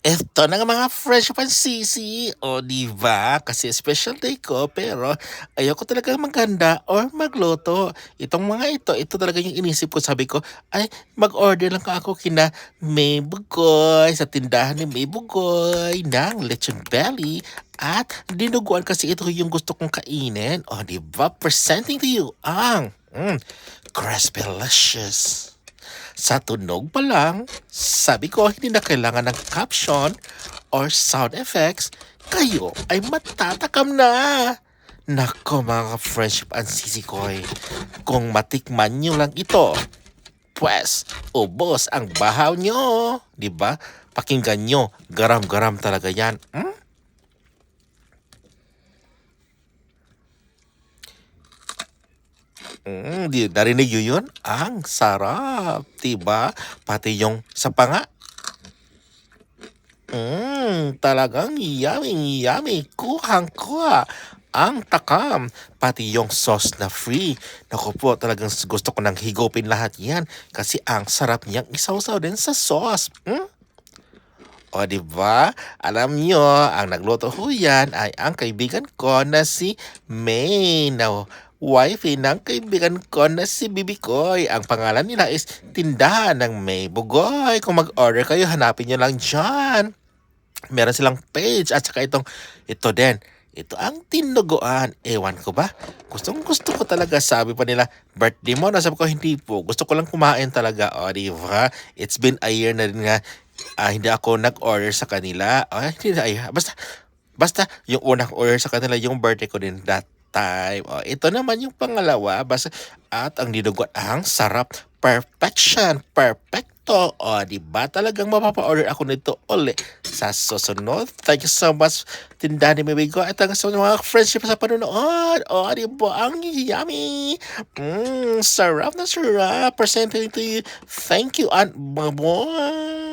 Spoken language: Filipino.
Eto na nga mga fresh pansisi. O, di ba? Kasi special day ko, pero ayoko talaga maghanda or magluto. Itong mga ito, ito talaga yung inisip ko. Sabi ko, ay, mag-order lang ako kina May Bugoy sa tindahan ni May Bugoy ng lechon belly. At dinuguan kasi ito yung gusto kong kainin. O, di ba? Presenting to you ang mm, crispy delicious. Sa tunog pa lang, sabi ko hindi na kailangan ng caption or sound effects, kayo ay matatakam na. Nako mga friendship and sisikoy, kung matikman nyo lang ito, pwes, ubos ang bahaw nyo. Ba? Pakinggan nyo, garam-garam talaga yan. Hmm? Mm, di, narinig nyo yun? Ang sarap, diba? Pati yung sa panga. Mm, talagang yummy, yummy. Kuhang-kuha. Ang takam. Pati yung sauce na free. Naku po, talagang gusto ko nang higupin lahat yan. Kasi ang sarap niyang isawsaw din sa sauce. Mm? O, di ba? Alam nyo, ang nagluto ho yan ay ang kaibigan ko na si May. Na wifey ng kaibigan ko na si Bibi Koy. Ang pangalan nila is Tindahan ng May Bugoy. Kung mag-order kayo, hanapin nyo lang dyan. Meron silang page at saka itong, ito din. Ito ang tinuguan. Ewan ko ba? Gustong gusto ko talaga. Sabi pa nila, birthday mo. Nasabi ko, hindi po. Gusto ko lang kumain talaga. O, di ba? It's been a year na rin nga. ah, hindi ako nag-order sa kanila. O, hindi na. ay, Basta, basta yung unang order sa kanila, yung birthday ko din that time. O, ito naman yung pangalawa. Basta, at ang dinuguan, ang sarap. Perfection. Perfecto. O, di ba? Talagang mapapa-order ako nito uli sa susunod. Thank you so much, tindahan ni Mibigo. At ang sa mga friendship sa panonood. O, di ba? Ang yummy. Mmm, sarap na sarap. Presenting to you. Thank you, and bye-bye.